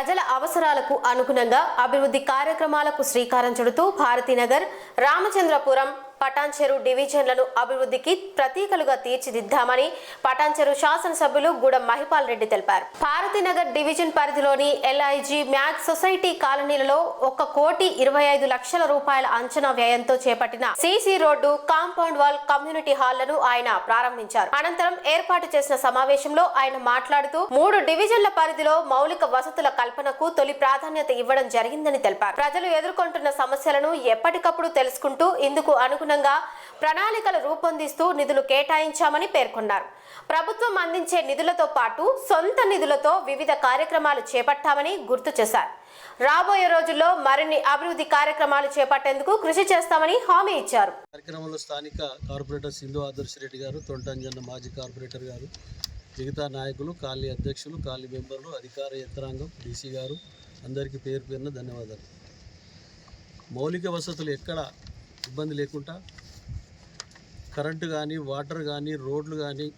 ప్రజల అవసరాలకు అనుగుణంగా అభివృద్ధి కార్యక్రమాలకు శ్రీకారం చుడుతూ భారతీనగర్ రామచంద్రపురం పటాన్చెరు డివిజన్లను అభివృద్ధికి ప్రతీకలుగా తీర్చిదిద్దామని పటాన్చెరు శాసనసభ్యులు గూడెం మహిపాల్ రెడ్డి తెలిపారు. భారతీనగర్ డివిజన్ పరిధిలోని ఎల్ఐజి మ్యాక్స్ సొసైటీ కాలనీలలో ఒక కోటి ఇరవై ఐదు లక్షల రూపాయల అంచనా వ్యయంతో చేపట్టిన CC road compound wall community హాళ్ళను ఆయన ప్రారంభించారు. అనంతరం ఏర్పాటు చేసిన సమావేశంలో ఆయన మాట్లాడుతూ మూడు డివిజన్ల పరిధిలో మౌలిక వసతుల కల్పనకు తొలి ప్రాధాన్యత ఇవ్వడం జరిగిందని తెలిపారు. ప్రజలు ఎదుర్కొంటున్న సమస్యలను ఎప్పటికప్పుడు తెలుసుకుంటూ ఇందుకు అనుగుణంగా ప్రణాళికలు రూపొందిస్తూ నిధులు కేటాయించామని పేర్కొన్నారు. ప్రభుత్వం అందించే నిధులతో పాటు సొంత నిధులతో వివిధ కార్యక్రమాలు చేపట్టామని గుర్తు చేశారు. రాబోయే రోజుల్లో మరిన్ని అభివృద్ధి కార్యక్రమాలు చేపట్టేందుకు కృషి చేస్తామని హామీ ఇచ్చారు. కార్యక్రమంలో స్థానిక కార్పొరేటర్ సింధు ఆదర్శ్ రెడ్డి గారు తొంటంజన్న మాజీ కార్పొరేటర్ గారు మిగతా నాయకులు ఖాళీ అధ్యక్షులు ఖాళీ మెంబర్లు అధికార యంత్రాంగం డీసీ గారు అందరికీ పేరు పేరున ధన్యవాదాలు. మౌలిక వసతులు ఎక్కడ ఇబ్బంది లేకుండా కరెంటు కానీ వాటర్ కానీ రోడ్లు కానీ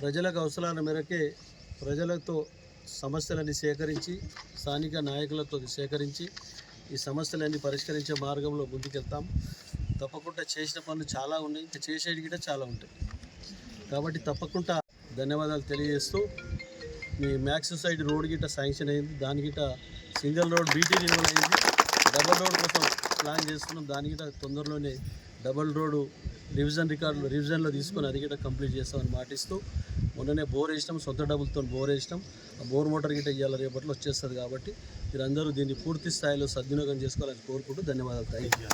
ప్రజలకు అవసరాల మేరకే ప్రజలతో సమస్యలని సేకరించి స్థానిక నాయకులతో సేకరించి ఈ సమస్యలన్నీ పరిష్కరించే మార్గంలో ముందుకెళ్తాం. తప్పకుండా చేసిన పనులు చాలా ఉన్నాయి. ఇంకా చేసేవి కూడా చాలా ఉంటాయి. కాబట్టి తప్పకుండా ధన్యవాదాలు తెలియజేస్తూ మీ మ్యాక్స్ సొసైటీ రోడ్ గిట్ట శాంక్షన్ అయింది. దాని గిట్ట సింగిల్ రోడ్ బీటీ రినివల్ అయింది. డబల్ రోడ్ కోసం ప్లాన్ చేస్తున్నాం. దానికి తొందరలోనే డబల్ రోడ్డు రివిజన్ రికార్డులు రివిజన్లో తీసుకొని అది గిట్ట కంప్లీట్ చేస్తామని మాటిస్తూ మొన్ననే బోర్ వేసినాం సొంత డబ్బులతో బోర్ వేసినాం. ఆ బోర్ మోటార్ గిట్ట ఇవాళ రేపట్లో వచ్చేస్తుంది కాబట్టి మీరందరూ దీన్ని పూర్తి స్థాయిలో సద్వినియోగం చేసుకోవాలని కోరుకుంటూ ధన్యవాదాలు. Thank you